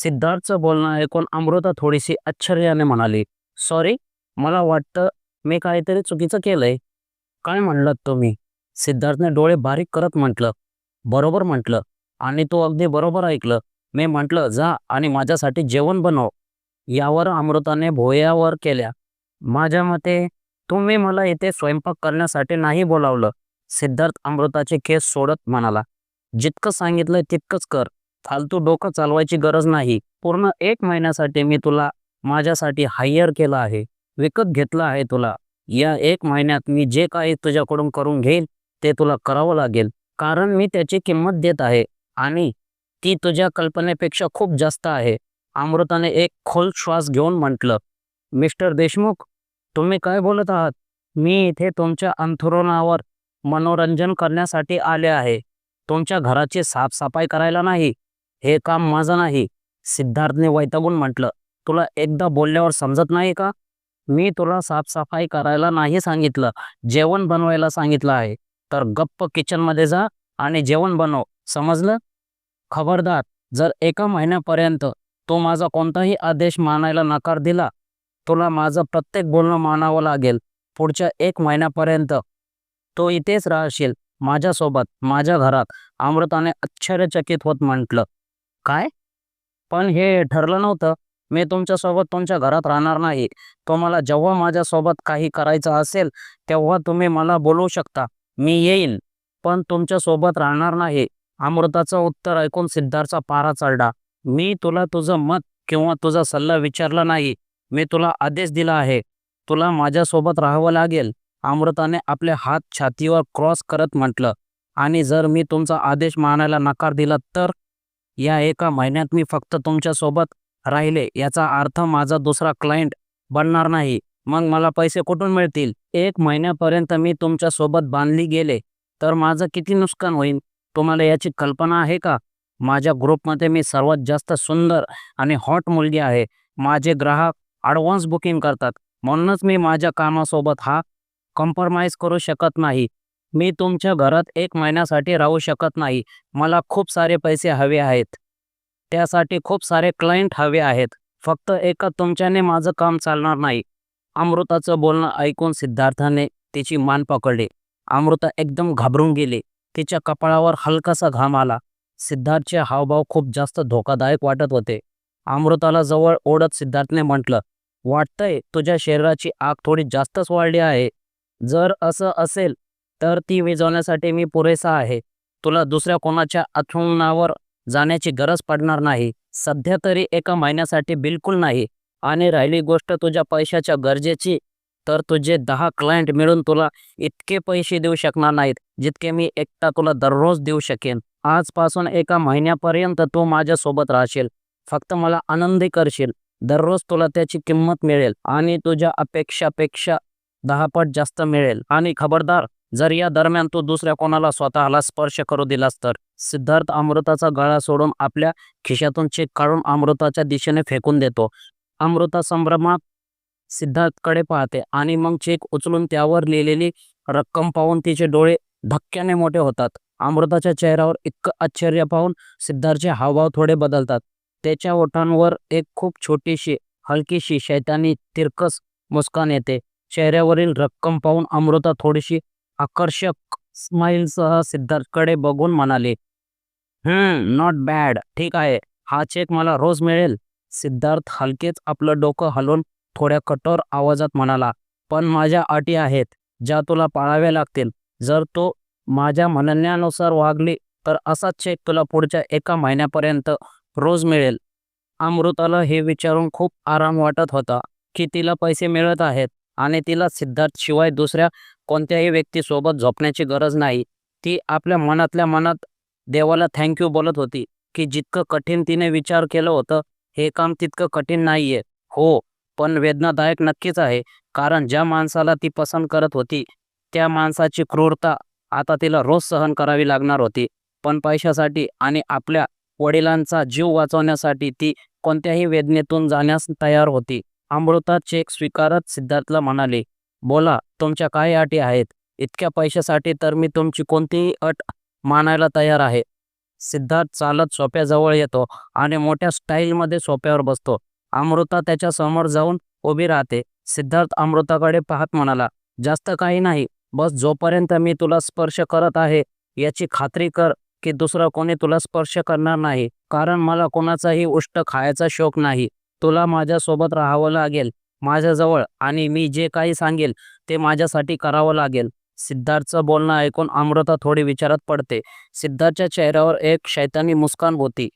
सिद्धार्थचं बोलणं ऐकून अमृता थोडीशी आश्चर्याने म्हणाली सॉरी मला वाटतं मी काहीतरी चुकीचं केलंय. काय म्हणलात तुम्ही? सिद्धार्थने डोळे बारीक करत म्हटलं. बरोबर म्हटलं आणि तो अगदी बरोबर ऐकलं. मी म्हटलं जा आणि माझ्यासाठी जेवण बनव. यावर अमृताने भोयावर केल्या. माझ्या मते तुम्ही मला इथे स्वयंपाक करण्यासाठी नाही बोलावलं. सिद्धार्थ अमृताचे केस सोडत म्हणाला. जितकं सांगितलंय तितकंच कर. फालतू डोकं चालवायची गरज नाही. पूर्ण एक महिन्यासाठी मी तुला माझ्यासाठी हायर केलं आहे विकत घेतलं आहे तुला. या एक महिन्यात मी जे काही तुझ्याकडून करून घेईल ते तुला करावं लागेल. कारण मी त्याची किंमत देत आहे आणि ती तुझ्या कल्पनेपेक्षा खूप जास्त आहे. अमृताने एक खोल श्वास घेऊन म्हटलं मिस्टर देशमुख तुम्ही काय बोलत आहात? मी इथे तुमच्या अंथरुणावर मनोरंजन करण्यासाठी आले आहे. तुमच्या घराची साफसफाई करायला नाही. हे काम माझं नाही सिद्धार्थने वैतागून म्हटलं. तुला एकदा बोलल्यावर समजत नाही का? मी तुला साफसफाई करायला नाही सांगितलं जेवण बनवायला सांगितलं आहे. तर गप्प किचनमध्ये जा आणि जेवण बनव समजलं? खबरदार जर एका महिन्यापर्यंत तू माझा कोणताही आदेश मानायला नकार दिला तुला माझं प्रत्येक बोलणं मानावं लागेल. पुढच्या एक महिन्यापर्यंत तो इथेच राहशील माझ्यासोबत माझ्या घरात अमृताने आश्चर्यचकित होत म्हटलं. काय? पण हे ठरलं नव्हतं. मी तुमच्यासोबत तुमच्या घरात राहणार नाही. तुम्हाला जेव्हा माझ्यासोबत काही करायचं असेल तेव्हा तुम्ही मला बोलवू शकता. मी येईन. पण तुमच्यासोबत राहणार नाही. अमृताचं उत्तर ऐकून सिद्धार्थचा पारा चढला. मी तुला तुझं मत किंवा तुझा सल्ला विचारला नाही. मी तुला आदेश दिला आहे. तुला माझ्यासोबत राहावं लागेल. अमृताने आपले हात छातीवर क्रॉस करत म्हटलं. आणि जर मी तुमचा आदेश मानायला नकार दिला तर? या एका महिन्यात मी फक्त तुमच्यासोबत राहिले. याचा अर्थ माझा दुसरा क्लायंट बनणार नाही. मग मला पैसे कुठून मिळतील? एक महिन्यापर्यंत मी तुमच्यासोबत बांधली गेले. तर माझं किती नुकसान होईल? तुम्हाला याची कल्पना आहे का? माझ्या ग्रुपमध्ये मी सर्वात जास्त सुंदर आणि हॉट मुलगी आहे. माझे ग्राहक ॲडव्हान्स बुकिंग करतात. म्हणूनच मी माझ्या कामासोबत हा कॉम्प्रमाइज करू शकत नाही. मी तुमच्या घरात एक महिन्यासाठी राहू शकत नाही. मला खूप सारे पैसे हवे आहेत. त्यासाठी खूप सारे क्लायंट हवे आहेत. फक्त एका तुमच्याने माझं काम चालणार नाही. अमृताचं बोलणं ऐकून सिद्धार्थाने तिची मान पकडली. अमृता एकदम घाबरून गेली. तिच्या कपाळावर हलकासा घाम आला. सिद्धार्थचे हावभाव खूप जास्त धोकादायक वाटत होते. अमृताला जवळ ओढत सिद्धार्थने म्हटलं वाटतंय तुझ्या शरीराची आग थोडी जास्तच वाढली आहे. जर असं असेल तर ती विजवण्यासाठी मी पुरेसा आहे. तुला दुसऱ्या कोणाच्या अथरुणावर जाण्याची गरज पडणार नाही. सध्या तरी एका महिन्यासाठी बिलकुल नाही. आणि राहिली गोष्ट तुझ्या पैशाच्या गरजेची तर तुझे दहा क्लायंट मिळून तुला इतके पैसे देऊ शकणार नाहीत जितके मी एकटा तुला दररोज देऊ शकेन. आजपासून एका महिन्यापर्यंत तू माझ्यासोबत राहशील. फक्त मला आनंदी करशील. दररोज तुला त्याची किंमत मिळेल आणि तुझ्या अपेक्षापेक्षा दहा पट जास्त मिळेल. आणि खबरदार जर या दरम्यान तू दुसऱ्या कोणाला स्वतःला स्पर्श करू दिलास तर? सिद्धार्थ अमृताचा गळा सोडून आपल्या खिशातून चेक काढून अमृताच्या दिशेने फेकून देतो. अमृता संभ्रमात सिद्धार्थकडे पाहते आणि मग चेक उचलून त्यावर लिहिलेली रक्कम पाहून तिचे डोळे धक्क्याने मोठे होतात. अमृताच्या चेहऱ्यावर इतकं आश्चर्य पाहून सिद्धार्थचे हावभाव थोडे बदलतात. त्याच्या ओठांवर एक खूप छोटीशी हलकीशी शैतानी तिरकस मुस्कान येते. चेहऱ्यावरील रक्कम पाहून अमृता थोडीशी आकर्षक स्माईलसह सिद्धार्थकडे बघून म्हणाले हम्म नॉट बॅड ठीक आहे. हा चेक मला रोज मिळेल. सिद्धार्थ हलकेच आपलं डोकं हलवून थोड्या कठोर आवाजात म्हणाला पण माझ्या अटी आहेत ज्या तुला पाळाव्या लागतील. जर तू माझ्या म्हणण्यानुसार वागली तर असाच चेक तुला पुढच्या एका महिन्यापर्यंत रोज मिळेल. अमृताला हे विचारून खूप आराम वाटत होता की तिला पैसे मिळत आहेत आणि तिला सिद्धार्थ शिवाय दुसऱ्या कोणत्याही व्यक्तीसोबत झोपण्याची गरज नाही. ती आपल्या मनातल्या मनात देवाला थँक्यू बोलत होती की जितकं कठीण तिने विचार केलं होतं हे काम तितकं कठीण नाही हो पण वेदनादायक नक्कीच आहे कारण ज्या माणसाला ती पसंत करत होती त्या माणसाची क्रूरता आता तिला रोज सहन करावी लागणार होती. पण पैशासाठी आणि आपल्या वडिलांचा जीव वाचवण्यासाठी ती कोणत्याही वेदनेतून जाण्यास तयार होती. अमृता चेक स्वीकारत सिद्धार्थला म्हणाले बोला तुमच्या काय अटी आहेत. इतक्या पैशासाठी तर मी तुमची कोणतीही अट मानायला तयार आहे. सिद्धार्थ चालत सोप्याजवळ येतो आणि मोठ्या स्टाईलमध्ये सोप्यावर बसतो. अमृता त्याच्यासमोर जाऊन उभी राहते. सिद्धार्थ अमृताकडे पाहत म्हणाला जास्त काही नाही. बस जोपर्यंत मी तुला स्पर्श करत आहे याची खात्री कर की दुसरा कोणी तुला स्पर्श करणार नाही. कारण मला कोणाचाही उष्ट खायचा शौक नाही. तुला माझ्यासोबत राहावं लागेल. माझ्याजवळ आणि मी जे काही सांगेल ते माझ्यासाठी करावं लागेल. सिद्धार्थचं बोलणं ऐकून अमृता थोडी विचारात पडते. सिद्धार्थच्या चेहऱ्यावर एक शैतानी मुस्कान होती.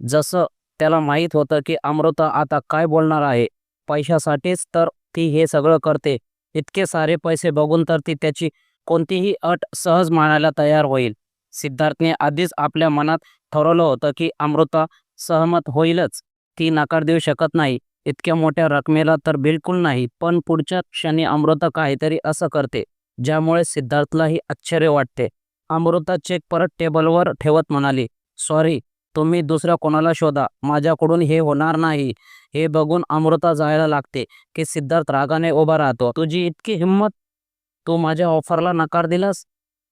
जसं त्याला माहीत होतं की अमृता आता काय बोलणार आहे. पैशासाठीच तर ती हे सगळं करते. इतके सारे पैसे बघून तर ती त्याची कोणतीही अट सहज मानायला तयार होईल. सिद्धार्थने आधीच आपल्या मनात ठरवलं होतं की अमृता सहमत होईलच. ती नकार देऊ शकत नाही. इतक्या मोठ्या रकमेला तर बिलकुल नाही पण पुढच्या क्षणी अमृता काहीतरी असं करते ज्यामुळे सिद्धार्थलाही आश्चर्य वाटते. अमृता चेक परत टेबलवर ठेवत म्हणाली सॉरी तुम्ही दुसऱ्या कोणाला शोधा माझ्याकडून हे होणार नाही. हे बघून अमृता जायला लागते की सिद्धार्थ रागाने उभा राहतो. तुझी इतकी हिंमत? तू माझ्या ऑफरला नकार दिलास?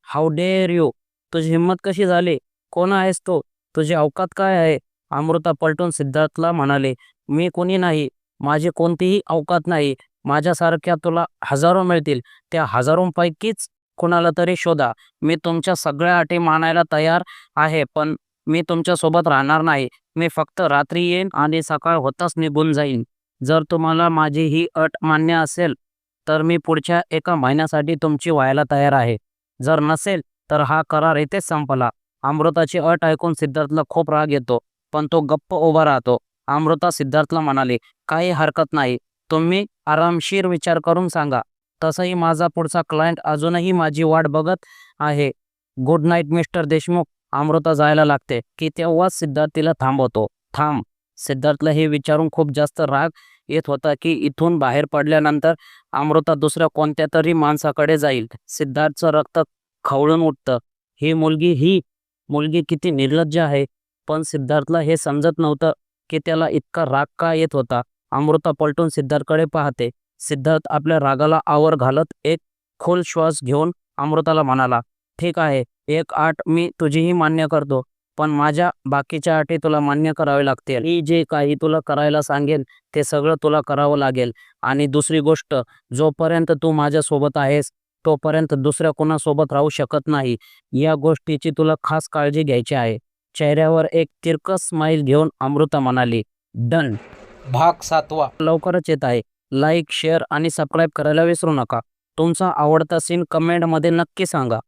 हाऊ डेअर यू तुझी हिंमत कशी झाली? कोण आहेस तो? तुझी अवकात काय आहे? अमृता पलटून सिद्धार्थला म्हणाले मी कोणी नाही माझी कोणतीही अवकात नाही माझ्यासारख्या तुला हजारो मिळतील त्या हजारोंपैकीच कुणाला तरी शोधा. मी तुमच्या सगळ्या अटी मानायला तयार आहे पण मी तुमच्यासोबत राहणार नाही. मी फक्त रात्री येईन आणि सकाळ होताच निघून जाईन. जर तुम्हाला माझी ही अट मान्य असेल तर मी पुढच्या एका महिन्यासाठी तुमची व्हायला तयार आहे. जर नसेल तर हा करार इथेच संपला. अमृताची अट ऐकून सिद्धार्थला खूप राग येतो पण तो गप्प उभा राहतो. अमृता सिद्धार्थला म्हणाले काही हरकत नाही. तुम्ही आरामशीर विचार करून सांगा. तसंही माझा पुढचा क्लायंट अजूनही माझी वाट बघत आहे. Good night mister Deshmukh. Amruta जायला लागते. की तेव्हाच सिद्धार्थ तिला थांबवतो. थांब. सिद्धार्थला हे विचारून खूप जास्त राग येत होता की इथून बाहेर पडल्यानंतर अमृता दुसऱ्या कोणत्या तरी माणसाकडे जाईल. सिद्धार्थचं रक्त खवळून उठतं. ही मुलगी ही मुलगी किती निर्लज्ज आहे. पण सिद्धार्थला हे समजत नव्हतं. की त्याला इतका राग का येत होता? अमृता पलटून सिद्धार्थकडे पाहते. सिद्धार्थ आपल्या रागाला आवर घालत एक खोल श्वास घेऊन अमृताला म्हणाला ठीक आहे एक आठ मी तुझीही मान्य करतो पण माझ्या बाकीच्या अटी तुला मान्य करावे लागतील. मी जे काही तुला करायला सांगेन ते सगळं तुला करावं लागेल. आणि दुसरी गोष्ट जोपर्यंत तू माझ्यासोबत आहेस तोपर्यंत दुसऱ्या कोणासोबत राहू शकत नाही. या गोष्टीची तुला खास काळजी घ्यायची आहे. चेहऱ्यावर एक तिरकस स्माईल घेऊन अमृता म्हणाली डन. भाग सातवा. लवकरच येत आहे. लाईक शेअर आणि सबस्क्राईब करायला विसरू नका. तुमचा आवडता सीन कमेंटमध्ये नक्की सांगा.